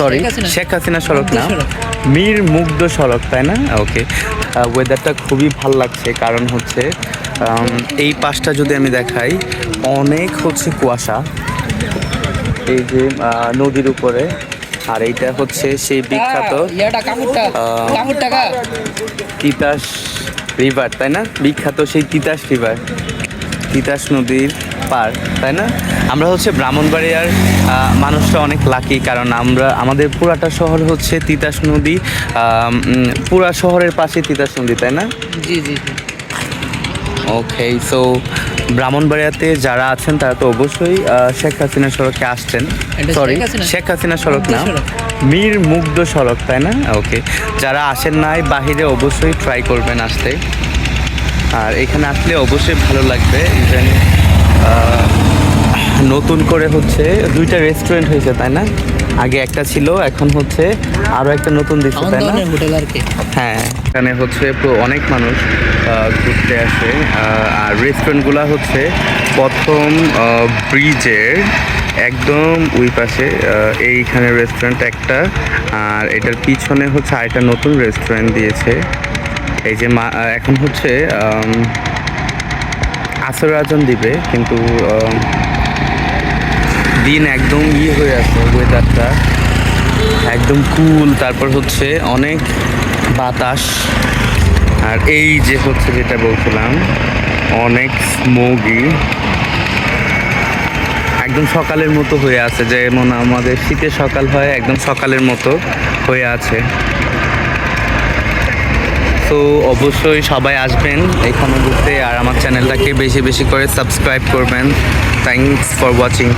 Sorry Sheikh Hasina. সড়ক না? মীর মুগ্ধ সড়ক তাই না? ওকে ওয়েদারটা খুবই ভালো লাগছে কারণ হচ্ছে এই পাশটা যদি আমি দেখাই অনেক হচ্ছে কুয়াশা। এই যে নদীর উপরে আর এইটা হচ্ছে সেই বিখ্যাত তিতাস রিভার তাই না? বিখ্যাত সেই তিতাস রিভার তিতাস নদীর পার তাই না? আমরা হচ্ছে ব্রাহ্মণবাড়িয়ার আহ, মানুষরা অনেক লাকি কারণ আমরা আমাদের পুরাটা শহর হচ্ছে তিতাস নদী পুরা শহরের পাশে তিতাস নদী তাই না? জি জি। ওকে সো ব্রাহ্মণবাড়িয়াতে যারা আছেন তারা তো অবশ্যই শেখ হাসিনা সড়কে আসছেন। সরি শেখ হাসিনা? সড়ক না? মীর মুগ্ধ সড়ক তাই না? ওকে যারা আসেন নাই বাহিরে অবশ্যই ট্রাই করবেন আসতে। আর এখানে আসলে অবশ্যই ভালো লাগবে ইভেন নতুন করে হচ্ছে দুইটা রেস্টুরেন্ট হয়েছে তাই না? আগে একটা ছিল এখন হচ্ছে আরও একটা নতুন দিচ্ছে তাই না? আর হ্যাঁ। এখানে হচ্ছে অনেক মানুষ ঘুরতে আসে আর রেস্টুরেন্টগুলো হচ্ছে প্রথম ব্রিজের একদম ওই পাশে এইখানে রেস্টুরেন্ট একটা আর এটার পিছনে হচ্ছে আরেকটা নতুন রেস্টুরেন্ট দিয়েছে। এই যে মা এখন হচ্ছে আসর আজন দিবে কিন্তু দিন একদম ইয়ে হয়ে আছে ওয়েদারটা একদম কুল তারপর হচ্ছে অনেক বাতাস। আর এই যে হচ্ছে যেটা বলছিলাম, অনেক স্মোগি একদম সকালের মতো হয়ে আছে, যেমন আমাদের শীতে সকাল হয়, একদম সকালের মতো হয়ে আছে। তো অবশ্যই সবাই আসবেন এখানে ঘুরতে, আর আমার চ্যানেলটাকে বেশি বেশি করে সাবস্ক্রাইব করবেন। Thanks for watching